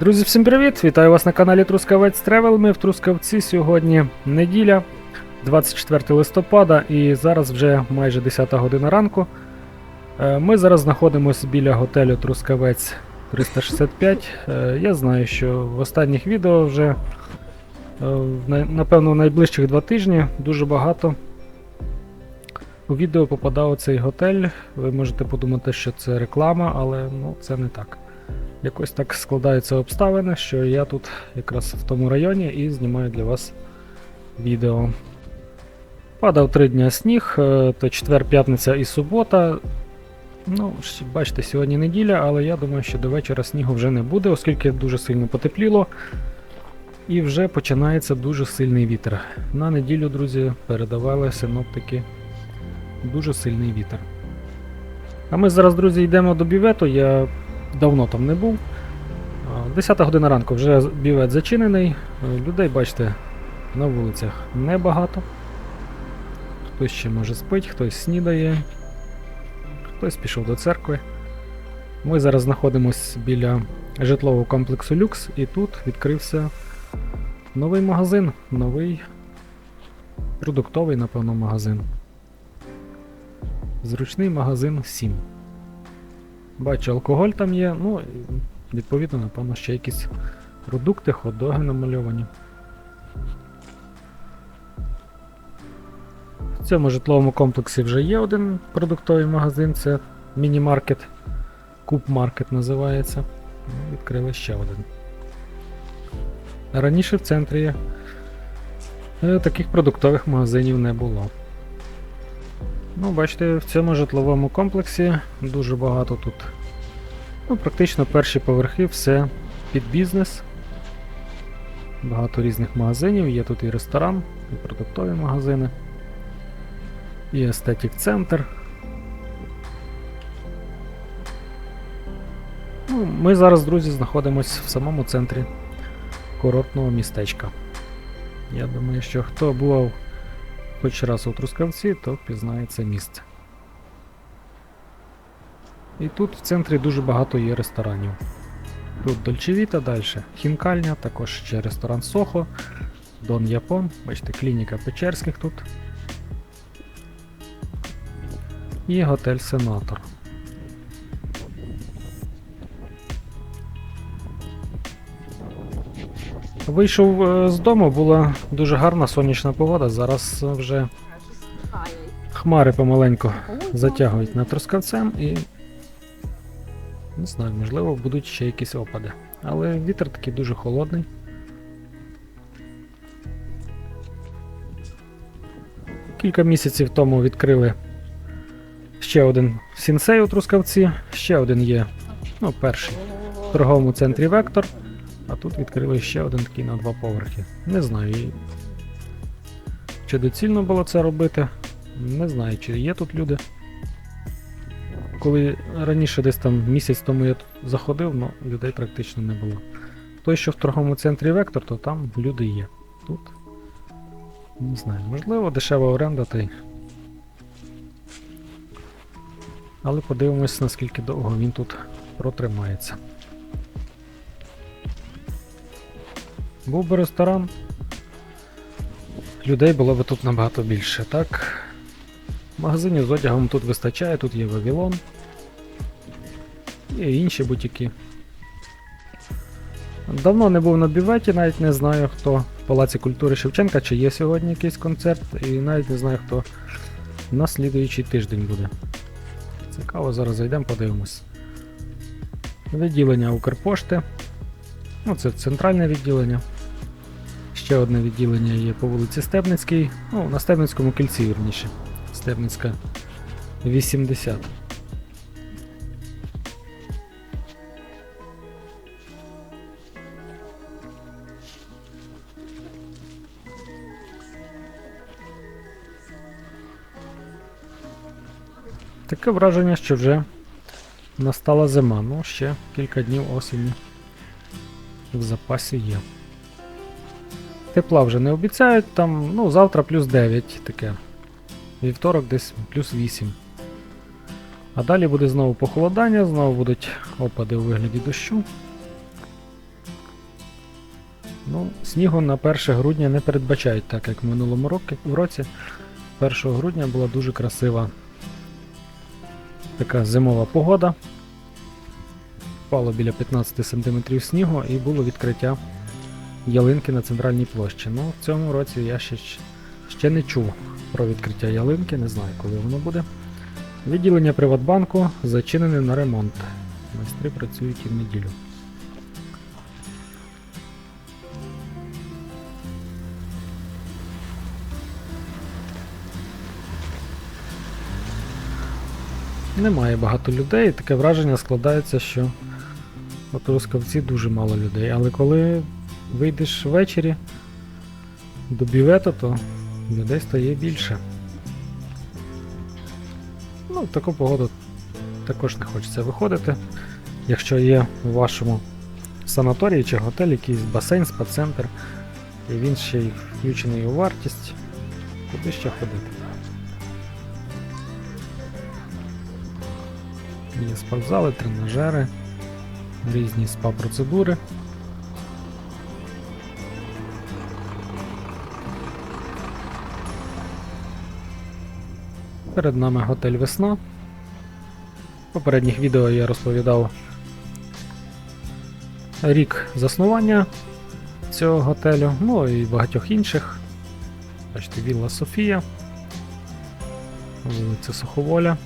Друзі, всім привіт! Вітаю вас на каналі Трускавець Тревел. Ми в Трускавці сьогодні неділя, 24 листопада, і зараз вже майже 10 година ранку. Е, Ми зараз знаходимося біля готелю Трускавець 365. Е, Я знаю, що в останніх відео вже, е, напевно, в найближчих два тижні дуже багато у відео попадав цей готель. Ви можете подумати, що це реклама, але ну, це не так. Якось так складаються обставини, що я тут якраз в тому районі і знімаю для вас відео. Падав три дня сніг, е, то четвер, п'ятниця і субота. Ну, бачите, сьогодні неділя, але я думаю, що до вечора снігу вже не буде, оскільки дуже сильно потепліло. І вже починається дуже сильний вітер. На неділю, друзі, передавали синоптики дуже сильний вітер. А ми зараз, друзі, йдемо до бювету. Я давно там не був. А, 10 година ранку вже бювет зачинений. Е, Людей, бачите, на вулицях небагато. Хтось ще може спить, хтось снідає, хтось пішов до церкви. Ми зараз знаходимося біля житлового комплексу Люкс, і тут відкрився новий магазин, новий продуктовий, напевно, магазин. Зручний магазин 7. Бачу, алкоголь там є, ну, відповідно, напевно, ще якісь продукти, хот-доги намальовані. В цьому житловому комплексі вже є один продуктовий магазин, це міні-маркет. Куб-маркет називається. Ну, Відкрили ще один. Раніше в центрі е, таких продуктових магазинів не було. Ну, бачите, в цьому житловому комплексі дуже багато тут. Ну, практично перші поверхи все під бізнес. Багато різних магазинів, є тут і ресторан, і продуктові магазини, і естетик центр. Ну, ми зараз, друзі, знаходимося в самому центрі курортного містечка. Я думаю, що хто бував хоч раз у Трускавці, то пізнається це місце. І тут в центрі дуже багато є ресторанів. Тут Дольчевіта, далі Хінкальня, також ще ресторан Сохо, Дон Япон, бачите, клініка Печерських тут. І готель Сенатор. Вийшов е, з дому, була дуже гарна сонячна погода. Зараз вже хмари помаленьку затягують над Трускавцем і. Не знаю, можливо, будуть ще якісь опади. Але вітер такий дуже холодний. Кілька місяців тому відкрили ще один сінсей у Трускавці, ще один є, ну, перший в торговому центрі Вектор. А тут відкрили ще один такий на два поверхи. Не знаю, чи доцільно було це робити. Не знаю, чи є тут люди. Коли раніше десь там місяць тому я тут заходив, ну людей практично не було. Той, що в торговому центрі Вектор, то там люди є. Тут. Не знаю, можливо, дешева оренда та й. Але подивимось, наскільки довго він тут протримається. Був би ресторан, людей було б тут набагато більше. Так, магазинів з одягом тут вистачає, тут є Вавилон. І інші бутіки. Давно не був на бюветі, навіть не знаю, хто в Палаці культури Шевченка, чи є сьогодні якийсь концерт, і навіть не знаю, хто на слідуючий тиждень буде. Цікаво, зараз зайдемо, подивимось. Відділення Укрпошти. Ну, це центральне відділення. Ще одне відділення є по вулиці Стебницькій. Ну, на Стебницькому кільці, вірніше. Стебницька 80. Таке враження, що вже настала зима. Ну, ще кілька днів осені в запасі є. Тепла вже не обіцяють, там, ну, завтра плюс 9 таке. Вівторок десь плюс 8. А далі буде знову похолодання, знову будуть опади у вигляді дощу. Ну, снігу на 1 грудня не передбачають, так як в минулому роки, в році. 1 грудня була дуже красива така зимова погода. Впало біля 15 см снігу і було відкриття ялинки на центральній площі. Ну, в цьому році я ще, ще не чув про відкриття ялинки, не знаю, коли воно буде. Відділення Приватбанку зачинене на ремонт. Майстри працюють і в неділю. Немає багато людей, таке враження складається, що от дуже мало людей. Але коли вийдеш ввечері до бювету, то людей стає більше. Ну, в таку погоду також не хочеться виходити. Якщо є у вашому санаторії чи готелі якийсь басейн, спа-центр, і він ще й включений у вартість, куди ще ходити? Є спортзали, тренажери, різні спа-процедури. Перед нами готель Весна. В попередніх відео я розповідав рік заснування цього готелю, ну і багатьох інших. Бачите, Вілла Софія, вулиця Суховоля.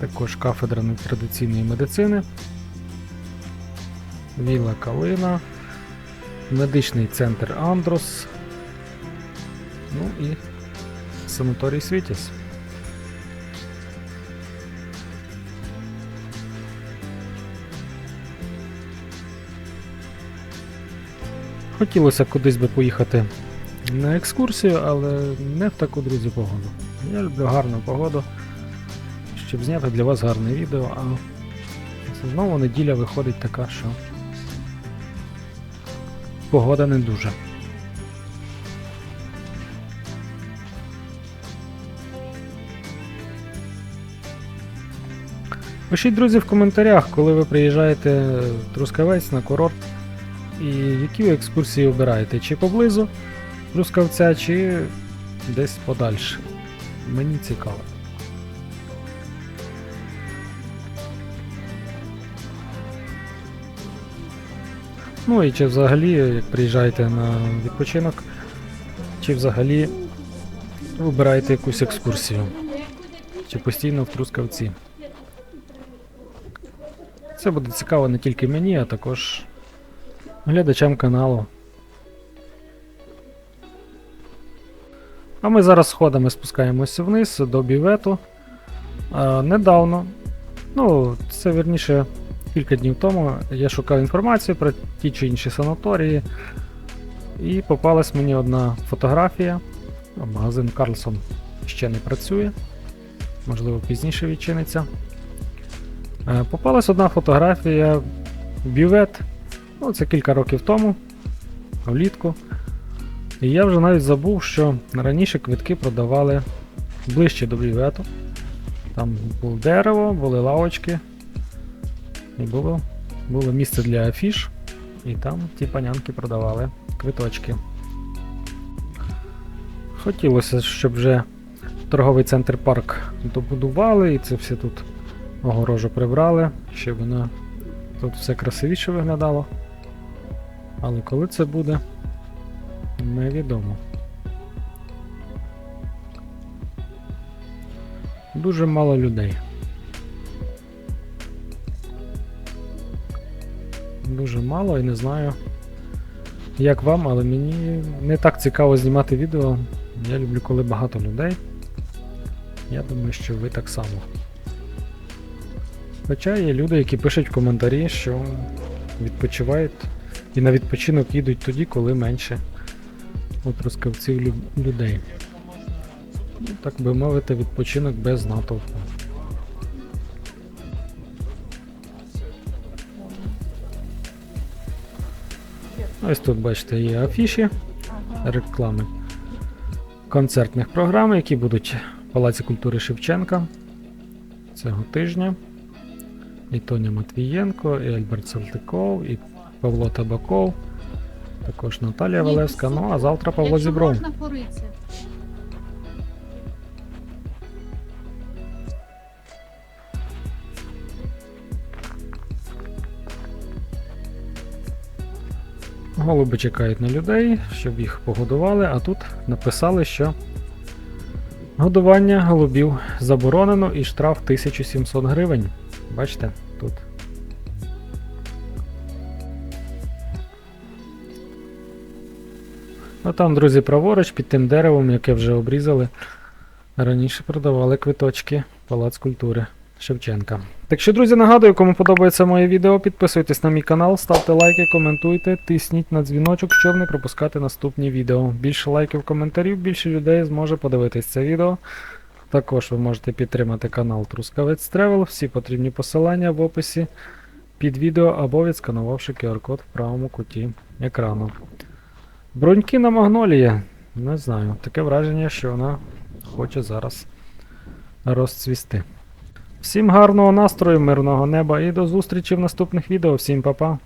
Також кафедра нетрадиційної медицини, Віла Калина, медичний центр Андрос, ну і санаторій Світіс. Хотілося кудись би поїхати на екскурсію, але не в таку, друзі, погоду. Я люблю гарну погоду щоб зняти для вас гарне відео, а знову неділя виходить така, що погода не дуже. Пишіть, друзі, в коментарях, коли ви приїжджаєте в Трускавець на курорт, і які ви екскурсії обираєте, чи поблизу Трускавця, чи десь подальше. Мені цікаво. Ну і чи взагалі, як приїжджаєте на відпочинок, чи взагалі вибираєте якусь екскурсію, чи постійно в Трускавці. Це буде цікаво не тільки мені, а також глядачам каналу. А ми зараз сходами спускаємося вниз до бівету. А, недавно, ну, це верніше кілька днів тому я шукав інформацію про ті чи інші санаторії, і попалась мені одна фотографія. Магазин Карлсон ще не працює, можливо, пізніше відчиниться. Е, Попалась одна фотографія бювет. Ну, це кілька років тому, влітку. І я вже навіть забув, що раніше квитки продавали ближче до бювету. Там було дерево, були лавочки. І було, було місце для афіш, і там ті панянки продавали квиточки. Хотілося, щоб вже торговий центр парк добудували, і це все тут огорожу прибрали, щоб воно тут все красивіше виглядало. Але коли це буде, невідомо. Дуже мало людей. Дуже мало і не знаю, як вам, але мені не так цікаво знімати відео. Я люблю, коли багато людей. Я думаю, що ви так само. Хоча є люди, які пишуть в коментарі, що відпочивають і на відпочинок їдуть тоді, коли менше от розкавців лю- людей. Ну, Так би мовити, відпочинок без натовпу. Ось тут бачите є афіші, реклами концертних програм, які будуть в Палаці культури Шевченка цього тижня. І Тоня Матвієнко, і Альберт Салтиков, і Павло Табаков, також Наталія Валевська. Ну а завтра Павло Зібров. Голуби чекають на людей, щоб їх погодували, а тут написали, що годування голубів заборонено і штраф 1700 гривень. Бачите, тут. Ну там, друзі, праворуч під тим деревом, яке вже обрізали. Раніше продавали квиточки Палац культури Шевченка. Так що, друзі, нагадую, кому подобається моє відео, підписуйтесь на мій канал, ставте лайки, коментуйте, тисніть на дзвіночок, щоб не пропускати наступні відео. Більше лайків, коментарів, більше людей зможе подивитись це відео. Також ви можете підтримати канал Трускавець Тревел, всі потрібні посилання в описі під відео або відсканувавши QR-код в правому куті екрану. Бруньки на магнолії. Не знаю, таке враження, що вона хоче зараз розцвісти. Всім гарного настрою, мирного неба і до зустрічі в наступних відео. Всім па-па.